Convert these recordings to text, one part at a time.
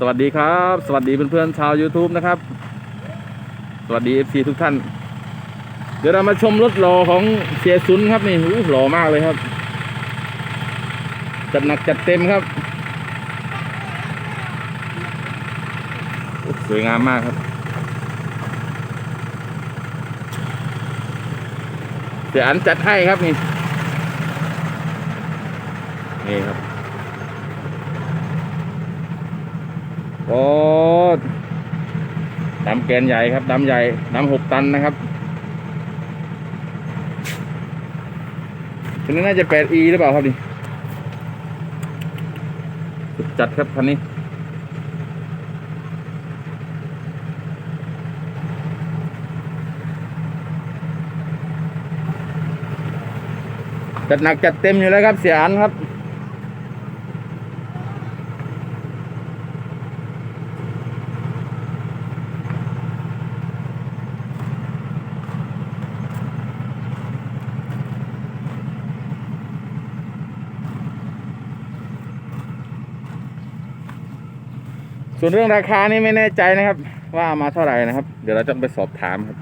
สวัสดีครับ สวัสดีเพื่อนๆชาว YouTube นะครับ สวัสดี FC ทุกท่าน เดี๋ยวเรามาชมรถหล่อของเสียซุนครับนี่อู้หล่อมากเลยครับ จัดหนักจัดเต็มครับ สวยงามมากครับ เสียอันจัดให้ครับนี่ นี่ครับ โอ้ดำแกนใหญ่ครับดำใหญ่ดำหกตันนะครับคันนี้น่าจะแปดอีหรือเปล่าครับนี่สุดจัดครับคันนี้จัดหนักจัดเต็มอยู่แล้วครับเสียอันครับ ส่วนเรื่องราคานี่ไม่แน่ใจนะครับ ว่ามาเท่าไหร่นะครับ เดี๋ยวเราจะไปสอบถามครับ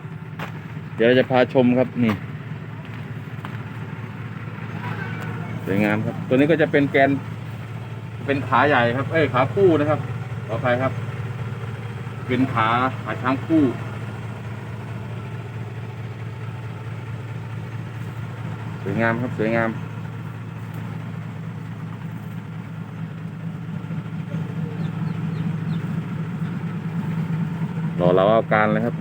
เดี๋ยวเราจะพาชมครับนี่สวยงามครับ ตัวนี้ก็จะเป็นแกน เป็นขาใหญ่ครับ เอ้ยขาคู่นะครับขออภัยครับ เป็นขาขาช้างคู่สวยงามครับสวยงาม อเราเอาการเลยครับ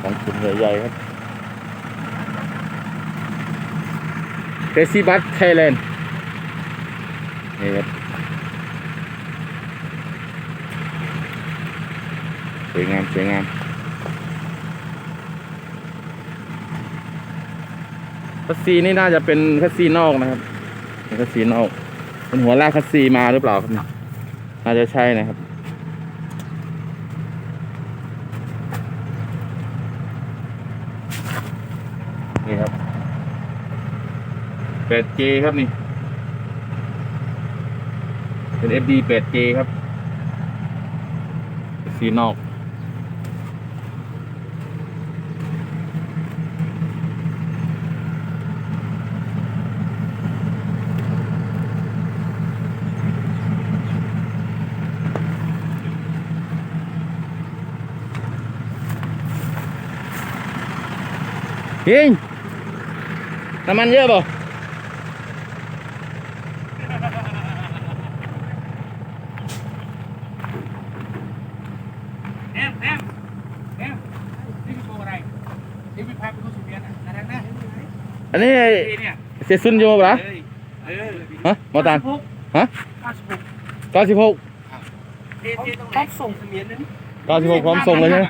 ของคุณใหญ่ๆครับเ e ซี่บัสไทยแลนด์นี่ครับสวยงามสวยงามคัสซีนี่น่าจะเป็นคัสซีนอกนะครับเป็นคัสซีนอกเป็นหัวลากคัสซีมาหรือเปล่าครับ อาจะใช่นะครับ นี่ครับ 8J ครับนี่ เป็น FD 8J ครับ สีนอก ยิงน้ำมันเยอะป่ะแอมแอมแอมนี่คือตัวอะไรนี่เป็นพาไปดูสุเรียนอะอะไรนะอันนี้เอ้ยเนี่ยเสียซุนอยู่ปะเอ้ยเออฮะมอตานหกฮะเก้าสิบหกเก้าสิบหกเทเทตรงไหนส่งเสมียนนั้นเก้าสิบหกพร้อมส่งเลยใช่ไหม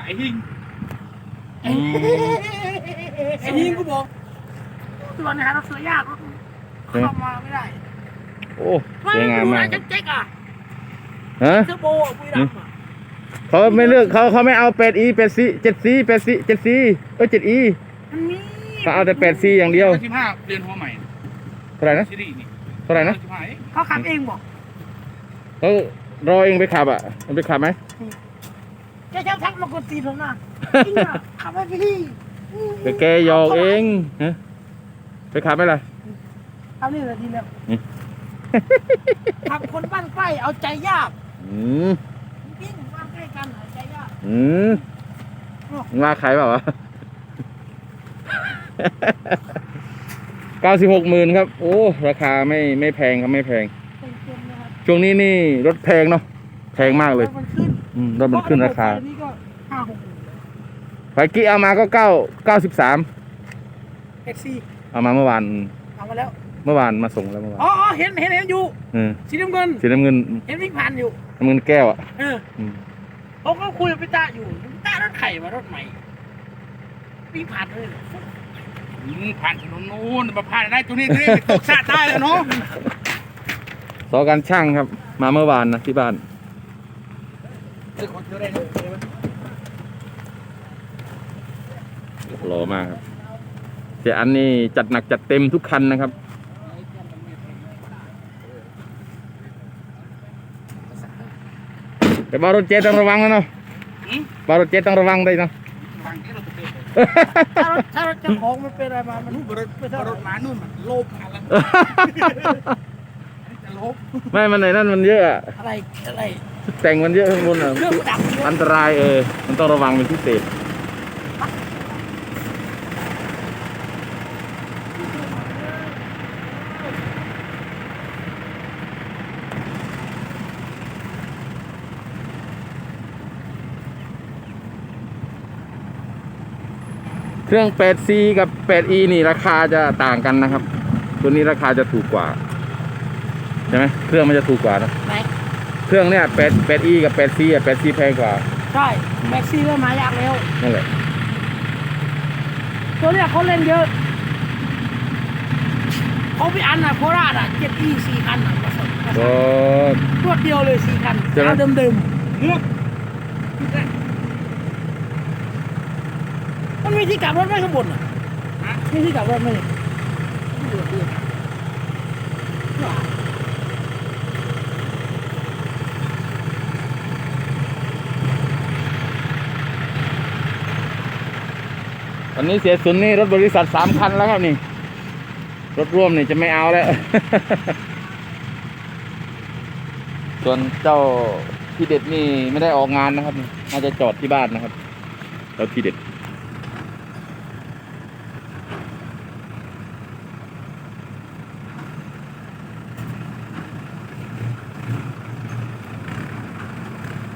ไอ้หิงอืมไอ้หิงกูบอกตัวนี้ฮะเราซื้อยากเข้ามาไม่ได้โอ้สวยงามมากนเจ๊กอะฮะเสื้อโบอะบุรีรัมย์อะเขาไม่เลือกเขาเขาไม่เอาแปดอีแปดซีเจ็ดซีแปดซีเจ็ดซีเอ้ยเจ็ดอีมันมีเขาเอาแต่แปดซีอย่างเดียวสิบห้าเรียนหัวใหม่เท่าไหร่นะซีรีส์นี่เท่าไหร่นะสิบห้าเองเขาขับเองบอกเขารอเองไปขับอะมันไปขับไหม แกจะทักมากดตีนผมนะจริงอะขับไปพี่แต่แกหยอกเองฮะไปขับไหมล่ะทำนี่แหละดีแล้วอืมทำคนบ้านใกล้เอาใจยากอืมจริงบ้านใกล้กันเอาใจยาก อืมมึงว่าใครเปล่าวะ เก้าสิบหกหมื่นครับ โอ้ ราคาไม่ไม่แพงครับไม่แพง เต็มๆนะครับช่วงนี้นี่รถแพงเนาะแพงมากเลยรถมันขึ้น อืมรถมันขึ้นราคาเพะะระบบไฟนี่ก็ห้าหกหมื่นไฟกี้เอามาก็เก้าเก้าสิบสามแท็กซี่เอามาเมื่อวานเอามาแล้ว เมื่อวานมาส่งแล้วเมื่อวานอ๋ออ๋อเห็นเห็นเห็นอยู่อืมสีน้ำเงิน สีน้ำเงินเห็นวิ่งผ่านอยู่ น้ำเงินแก้วอะเอออืมเขาก็คุยกับพี่ตาอยู่พี่ตารถไข่มารถใหม่วิ่งผ่านเลยอืมผ่านถนนนู้นมาผ่านได้ตรงนี้ตรงนี้ตกชาติได้แล้วเนาะ สอการช่างครับ มาเมื่อวานนะที่บ้าน หลมากครับ เสียอันนี้จัดหนักจัดเต็มทุกคันนะครับ แต่บารถเจต้องระวังนะเนาะบารถเจต้องระวังได้เนาะถ้ารถเจ้าของมันเป็นอะไรมา มันรถรถมานู่นมันโลภอะไรไม่ มันไหนนั่นมันเยอะ อะไร อะไร แต่งมันเยอะข้างบนอะเครื่องประดับเยอะอันตรายเออ มันต้องระวังเป็นพิเศษ เครื่อง 8C กับ 8E นี่ราคาจะต่างกันนะครับ ตัวนี้ราคาจะถูกกว่า ใช่ไหมเครื่องมันจะถูกกว่านะไหน เครื่องเนี่ย8 8E กับ 8C อะ 8C แพงกว่า ใช่แม็กซี่เริ่มหายากแล้ว นั่นแหละ ตัวเนี้ยเขาเล่นเยอะเขาไปอันอะโคราชอะเจ็ดอีสี่คันอะมาสดมาสก็ดรวดเดียวเลยสี่คันใช่ไหมเอาเดิมเดิมเลือกๆมันมีที่กลับรถไหมข้างบนอะมีที่กลับรถไหมเนี่ยเดือดเดือด ว้าววันนี้เสียสุนนี่รถบริษัทสามคันแล้วครับนี่ รถร่วมนี่จะไม่เอาแล้ว ส่วนเจ้าที่เด็ดนี่ไม่ได้ออกงานนะครับนี่น่าจะจอดที่บ้านนะครับเจ้าที่เด็ด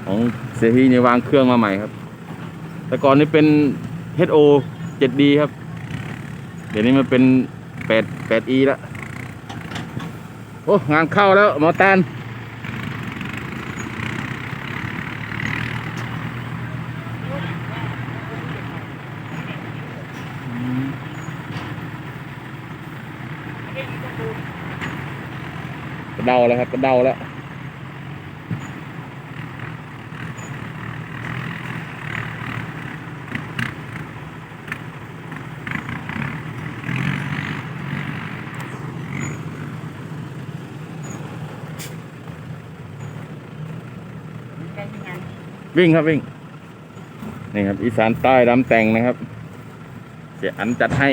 ของเซฮีเนี่ยวางเครื่องมาใหม่ครับ แต่ก่อนนี้เป็น HO 7D ครับ เดี๋ยวนี้มันเป็น8 8E แล้ว โอ้ งานเข้าแล้ว หมอแตนกระเดาแล้วครับกระเดาแล้ว วิ่งครับวิ่งนี่ครับอีสานใต้ดำแต่งนะครับ เสียอันจัดให้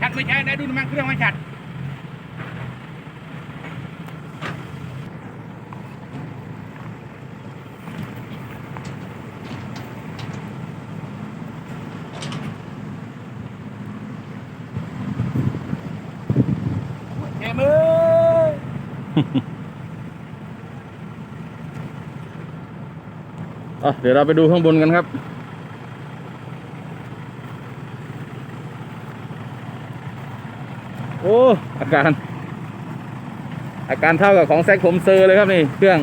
ชัดไม่ใช่ได้ดูน้ำมันเครื่องไม่ชัด แกมือ อะเดี๋ยวเราไปดูข้างบนกันครับ โอ้ อาการ อาการเท่ากับของแซกผมเซอร์เลยครับนี่ เครื่อง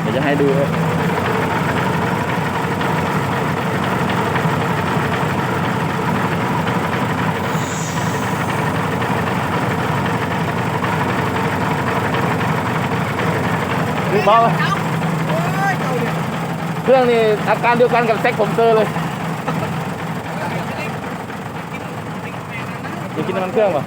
เดี๋ยวจะให้ดูครับ เบาเครื่องนี่อาการเดียวกันกับแซกผมเซอร์เลยจะกินน้ำมันเครื่องป่ะ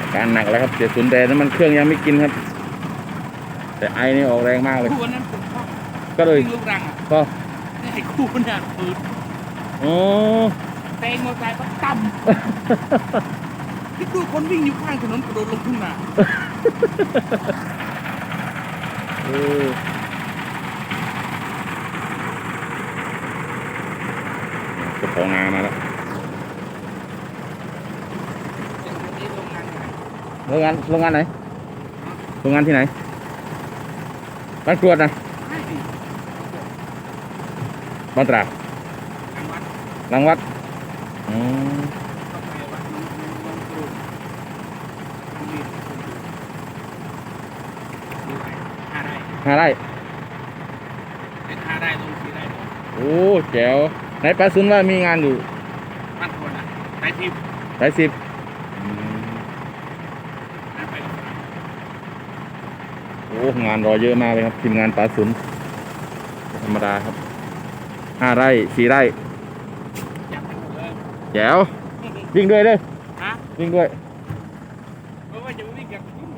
อาการหนักแล้วครับเสียสุนแต่น้ำมันเครื่องยังไม่กินครับ แต่ไอนี่ออกแรงมากเลยคู่นั้นผมชอบก็เลยลูกรังอะก็ไอ้คู่น่ะปืนโอ้ เตงมอเตอร์ไซค์ก็ต่ำคิดดูคนวิ่งอยู่ข้างถนนกระโดดลงทุ่งนาเออเจ้าของงานมาแล้วนี่โรงงานไหนโรงงานโรงงานไหนโรงงานที่ไหนบ้านกรวดนะไม่ดิบ้านตราดทางวัดหลังวัด อืมต้องไปวัดน้องน้องครูทางนี้ห้าไร่ห้าไร่เป็นห้าไร่ลงสี่ไร่ลงโอ้แจ๋วไหนปลาซุนว่ามีงานอยู่บ้านคนอะไร่ทิพย์หลายสิบนั่นไปกับสามโอ้งานรอเยอะมากเลยครับทีมงานปลาสุนธรรมดาครับห้าไร่สี่ไร่ จับไปหมดเลย แจ๋ววิ่งด้วยเลยฮะวิ่งด้วย เพราะว่าจะวิ่งกับทุ่ม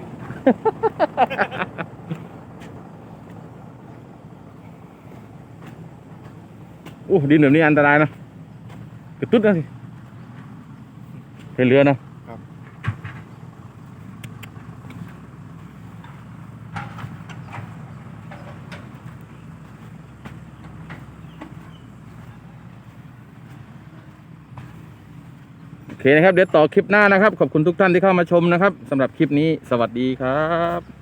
อู้ดินแบบนี้อันตรายนะกระตุ้ดนะสิเป็นเรือเนาะ ครับ โอ เคนะครับ เดี๋ยวต่อคลิปหน้านะครับ ขอบคุณทุกท่านที่เข้ามาชมนะครับสำหรับคลิปนี้สวัสดีครับ